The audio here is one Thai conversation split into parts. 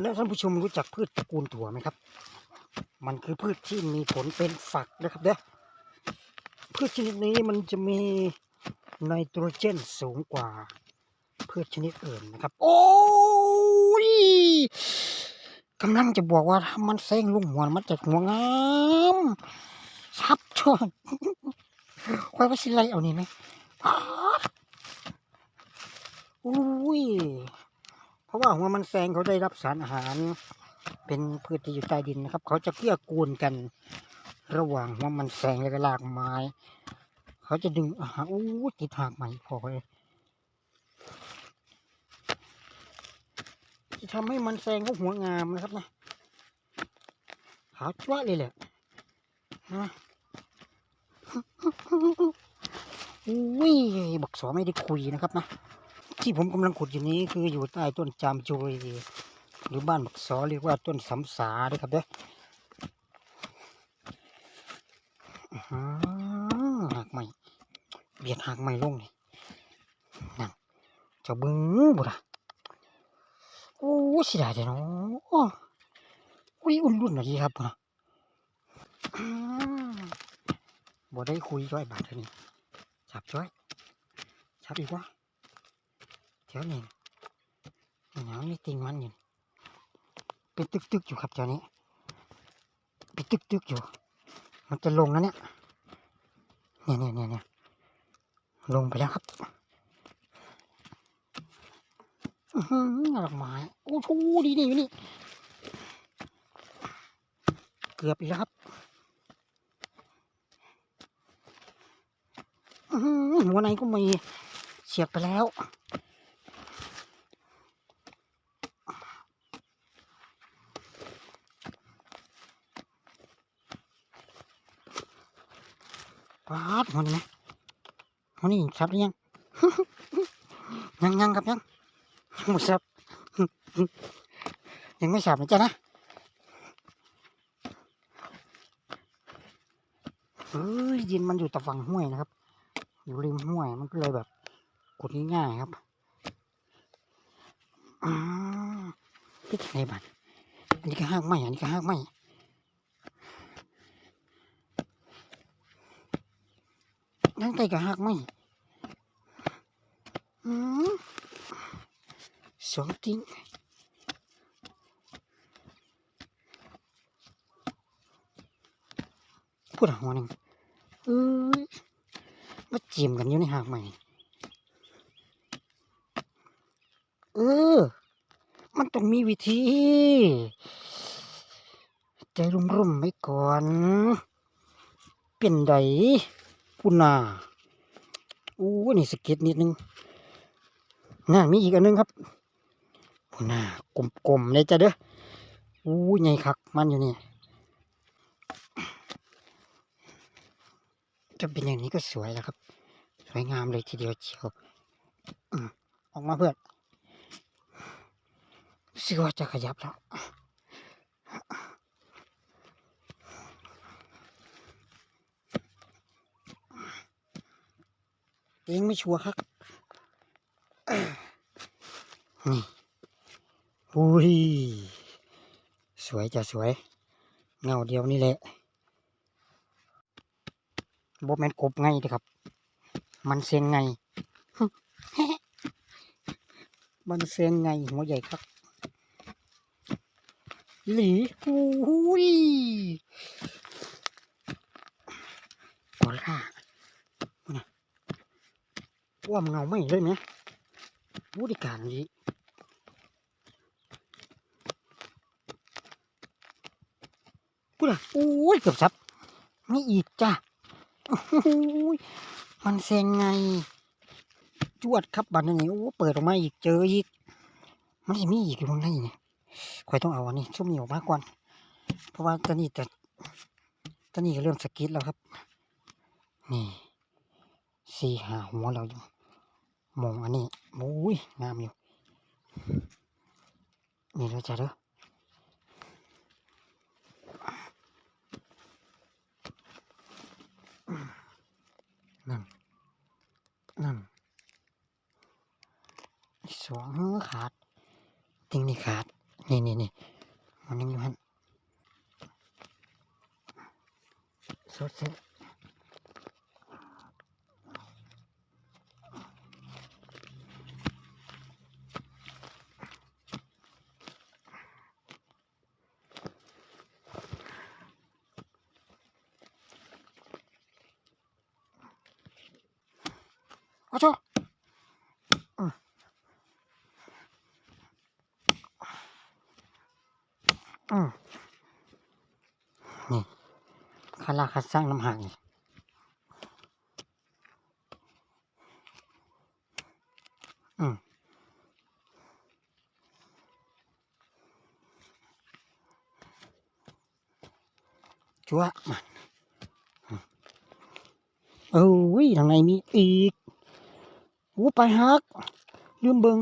แล้วท่านผู้ชมรู้จักพืชตระกูลถั่วไหมครับ มันคือพืชที่มีผลเป็นฝักนะครับเด้อพืชชนิดนี้มันจะมีไนโตรเจนสูงกว่าพืชชนิดอื่นนะครับ โอ้ยกำลังจะบอกว่าถ้ามันแซงลุงหัวมันจะหัวงามซับช่วยคอยว่าสิไลเอานี่ไหมป๊าดอุ้ย ราะว่าหัวมันแซงเขาได้รับสารอาหาร เป็นพืชที่อยู่ใต้ดินนะครับ เขาจะเกื้อกูลกัน ระหว่างหัวมันแซงและก็รากไม้ เขาจะดึงอาหารอู้ติดหากใหม่พอเลยจะทำให้มันแซงเขาหัวงามนะครับนะขาวจ้วเลยแหละนะอุ้ยบักสอไม่ได้คุยนะครับนะ ที่ผมกำลังขุดอยู่นี้คืออยู่ใต้ต้นจามจุยหรือบ้านบักสอเรียกว่าต้นสำสาด้วยครับเด้อหักใหม่ เบียดหักใหม่ลงนี่นั่นเจะบึ้งบุระโอ้สิได้เด้อเนาะอุ้ยอุ่นรุ่นหน่อยดีครับบุระบ่ได้คุยจ้อยบาทเท่านี้จับจ้อยจับอีกวะ แถวนี้เหนียวนี่ติงมันอยู่เป็นตึกตึกอยู่ครับแถวนี้เป็นตึกตึกอยู่ มันจะลงแล้วเนี่ยเนี่ยเนี่ยเนี่ยเนี่ยลงไปแล้วครับอื้อหือดอกไม้โอ้โหดีนี่อยู่นี่ เกือบอีกแล้วครับอื้อหือหัวในก็มีเฉียดไปแล้ว ปาดมันไหมมันนี่สับหรือยังยังยังครับยังยังไม่สับยังไม่สับนะจ๊ะนะเฮ้ยดินมันอยู่ตะฝั่งห้วยนะครับ อยู่ริมห้วยมันก็เลยแบบกดง่ายๆครับอ่าที่ไหนบ้านอันนี้ก็ห้างไม้อันนี้ก็ห้างไม้ นั่งไก่กับหักไหมสองติ้งพูดหัวหนึ่งเอ้ยมาเจียมกันอยู่ในหากใหม่ เออ มันต้องมีวิธี ใจรุ่มๆไว้ก่อน เป็นได พุ่นนาอู้นี่สะเก็ดนิดนึงน่ามีอีกอันนึงครับพุ่นนากลมๆเลยจ้ะเด้ออู้ใหญ่คักมันอยู่นี่จะเป็นอย่างนี้ก็สวยแล้วครับ สวยงามเลยทีเดียวเชียวอออกมาเพื่อนรู้สึกว่าจะขยับแล้ว เองไม่ชัวร์ครับนี่อุ้ยสวยจะสวย เงาเดียวนี่แหละบแมนกบไงเด้อครับ มันเสียงไง มันเสียงไงหัวใหญ่ครับ หลีอุ้ยกอล่า ว่ามเงาไม่เลยไหมบริการดีพูดอะโอ้ยเกือบซับไม่อีกจ้ะโอ้ยมันแซงไง จวดครับบัตรนี่โอ้เปิดออกมาอีกเจออีก มันจะมีอีกอยู่ตรงไหนเนี่ยคอยต้องเอาอันนี้ชุ่มเหนียวมากกว่าเพราะว่าตอนนี้แต่ตอนนี้ก็เริ่มสกิดแล้วครับ นี่สี่หาหัวเราอยู่ มองอันนี้โอ้ยงามอยู่ นี่เราจะเด้อนั่น นั่นอีกสองเฮ้อขาด ติงนี่ขาด นี่ นี่นี่นี่มันยังอยู่หันสดเสร็จเอาชออืมอืมนี่คาราคาสร้างน้ำหางนี่อืมจัวมาอืมเอ้ยทางในมีอีก โอ้ไปฮักลืมเบิง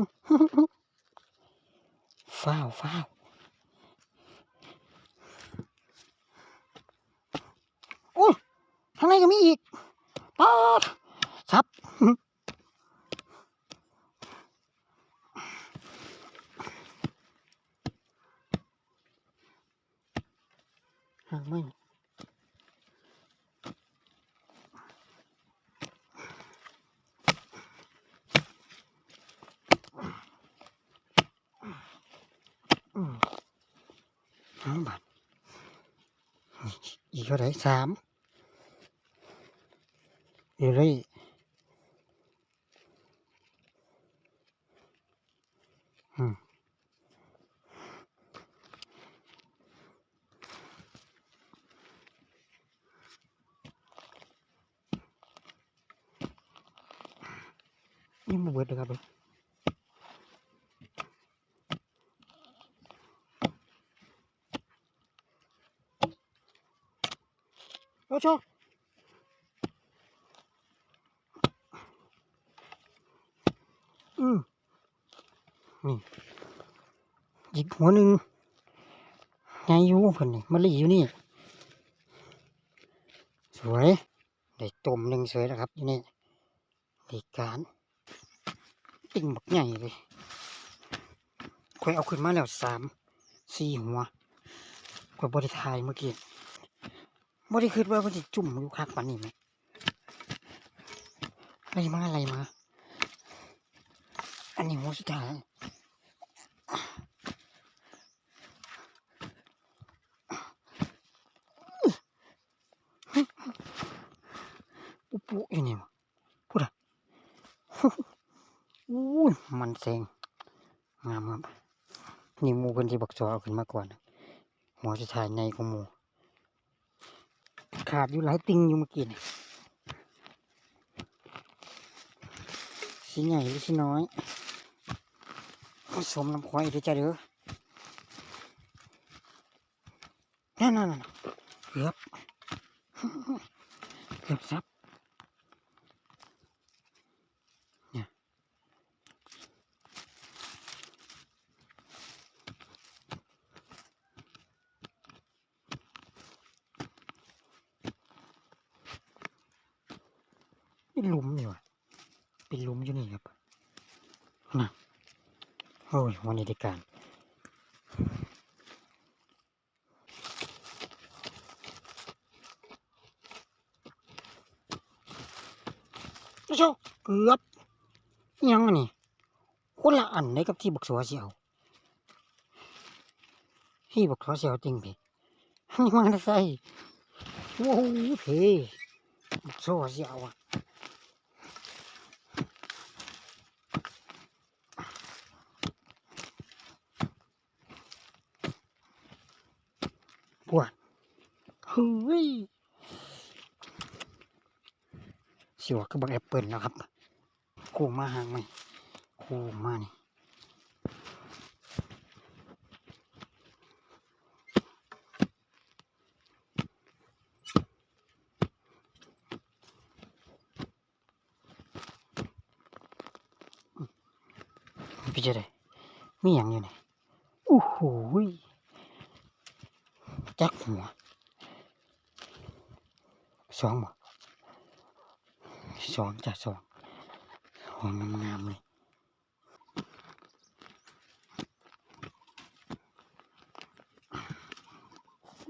ฟ้าวฟ้าวโอ้ทางในก็มีอีกป๊าดซับห่างไม่อืมหางบัดอี กเท่าไหรสามอีกเลยอืมยังไม่เบิดเลยครับ อาชออืมนี่อีกหัวหนึ่งไงอยู่เพิ่นนี่มะลิอยู่นี่ สวยได้ต้มหนึ่งสวยแล้วครับอยู่นี่ได้การติ่งบักใหญ่เลยค่อยเอาขึ้นมาแล้วสามสี่หัวค่อยบริทายเมื่อกี้ บริคิดว่ามันจะจุ่มอยู่คักปานนี้ไหมอะไรมาอะไรมา อันนี้หัวสุดท้ายปุ๊บปุ๊อยู่นี่วะพูดอะอู้มันเซ็งงามครับนี่มูเป็นที่บักจอเอาขึ้นมาก่อนหัวจะถ่ายในของมู ขาดอยู่หลายติงอยู่เมื่อกี้นี่สีใหญ่หรือสีน้อยผสมน้ำควายเด้อจ้าเด้อนั่นนั่นนั่นเกือบ เกือบซับ เป็นหลุมอยู่อะเป็นหลุมอยู่นี่ครับนะโอ้ยวันนี้ได้การเจ้าเกือบยังนี่คนละอันเลยกับที่บักสัวเสียวที่บักสัวเสียวจริงพี่นี่มาได้ใส่โอ้โหเพบักสัวเสียวอะ ปวดเฮ้ยสิวคือบักแอปเปิลนะครับโค้งมาหางไหมโค้งมานี่พี่เจะได้มีอย่างอยู่นี่โอ้โหยจักหัว สองบ่สองจ้ะสองสองงามๆเลย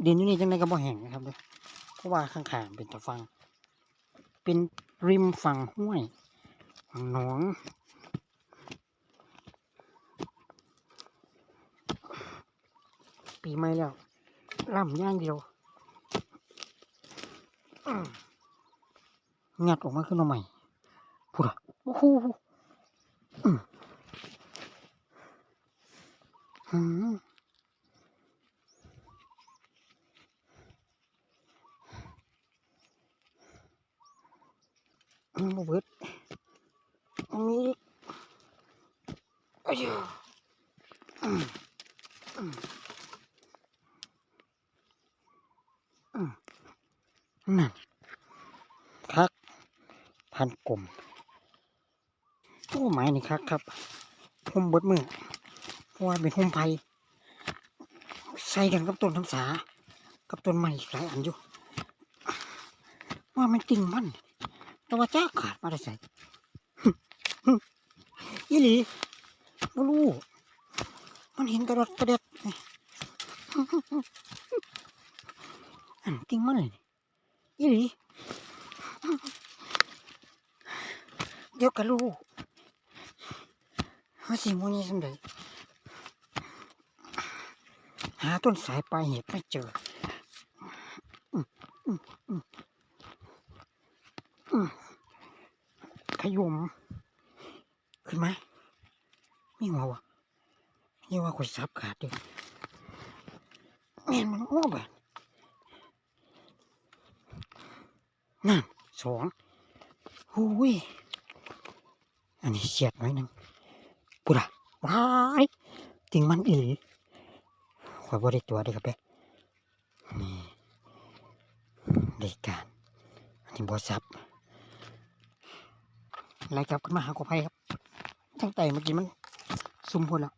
ดินอยู่นี่จังไดก็บ่แห้งนะครับเด้อเพราะว่าข้างๆเป็นตะฟัง เป็นริมฝั่งห้วยฝั่งหนองปีใหม่แล้วล่ำย่างเดียว งัดออกมาขึ้นมาใหม่พูดอะโอ้โหอืมอืมอืมบ่เบิดอันนี้อ้ยอืมอืม นั่นคักพันกลมโอ้ไม้นี่ คักครับหุ่มเบิดมือเพราะว่าเป็นหุ่มไผ่ใส่กันกับต้นทั้งสา กับต้นไม้อีกหลายอันอยู่ ว่ามันจริงมันแต่ว่าจ้าขาดมาได้ใส่ยี่หลีบ่รู้มันเห็นกระดดกระเด็ดอันจริงมันเลยนี่อีหลีเดี๋ยวก็รู้ ว่าสิ่งพวกนี้สำเร็จหาต้นสายปลายเหตุไม่เจออืมอืมอืมอืมขยมขึ้นไหมมีหัววะนี่ว่าข่อยซับขาดดิแม่นมันอ้อแบบนั่นสองหูยอันนี้เสียดหน่อยหนึง ปุระว้ายติงมันอีขอยบ่ได้ตัวเด้อครับเด้นี่ได้การอันนี้บ่ซับไล่กลับขึ้นมาหากบไผ่ครับทั้งไตเมื่อกี้มันซุ่มพุ่นแล้ว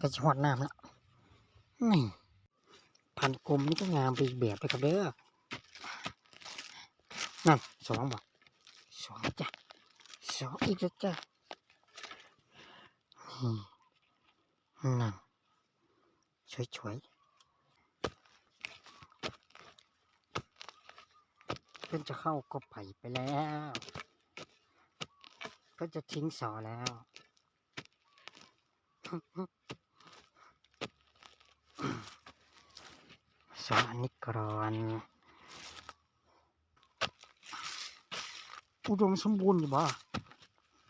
ก็จะหอดน้ำแล้วนี่พันกลมนี่ก็งามไปอีกแบบเลยครับเด้อนั่นสองบ่สองจ้ะสองอีกแล้วจ้ะ นี่นั่นสวยๆเพิ่อนจะเข้ากบไผ่ไปแล้วก็จะทิ้งสอแล้วสออันนี้ก่อนอุดมสมบูรณ์อยู่บ่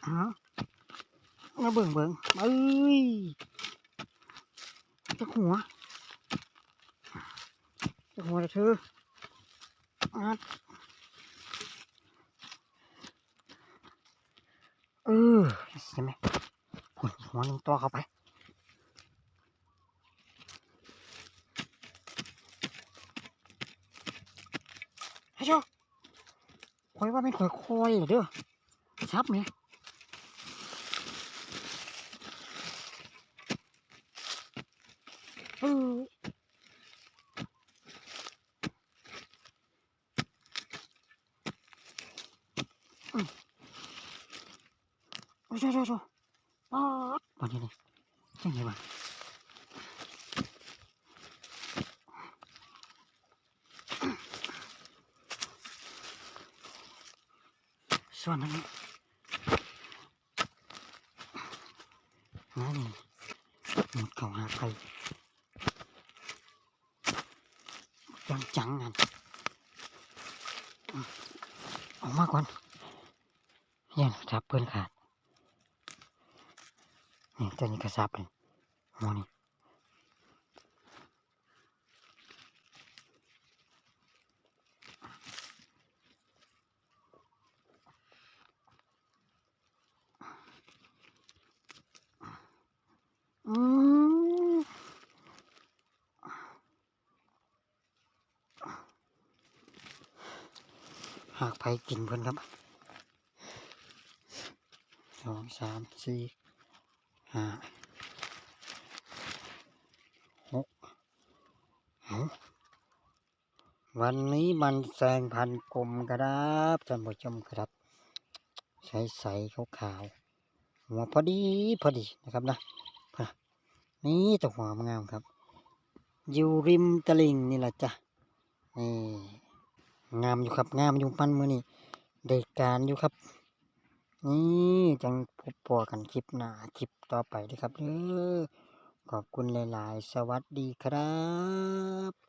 ฮะ มาเบิ่งเบิ่งเอ้ยจะหัวจะหัวเลยเธออัดเออใช่ไหมหุ่นหัวหนึ่งตัวเข้าไปให้โชคอยว่าไม่นข่อยคอยเหรอเด้อซับไหมเอออืม โอ้ยโอ้ยโอ้ยโอ้ยป๊าดวันนี้นี่จังไงวะส่วนนั้นนั่นนี่หมดเขาหาใคร จังจังๆนั่นออกมาก่อนเฮียนจับเพื่อนขาดนี่ตัวนี้ก็ซับเลยหัวนี่อืม หากไปกินเพิ่นครับสองสามสี่ห้าหกวันนี้มันแซงพันกลมกระดับท่านผู้ชมครับใสใสขาวขาวหัวพอดีพอดีนะครับนะนี่ตัวหัวมันงามครับ อยู่ริมตลิ่งนี่แหละจ้ะนี่ งามอยู่ครับงามอยู่ปันมือนี่ได้การอยู่ครับ นี่จังพบปอกันคลิปหน้าคลิปต่อไปเด้อครับเออขอบคุณหลาย ๆ สวัสดีครับ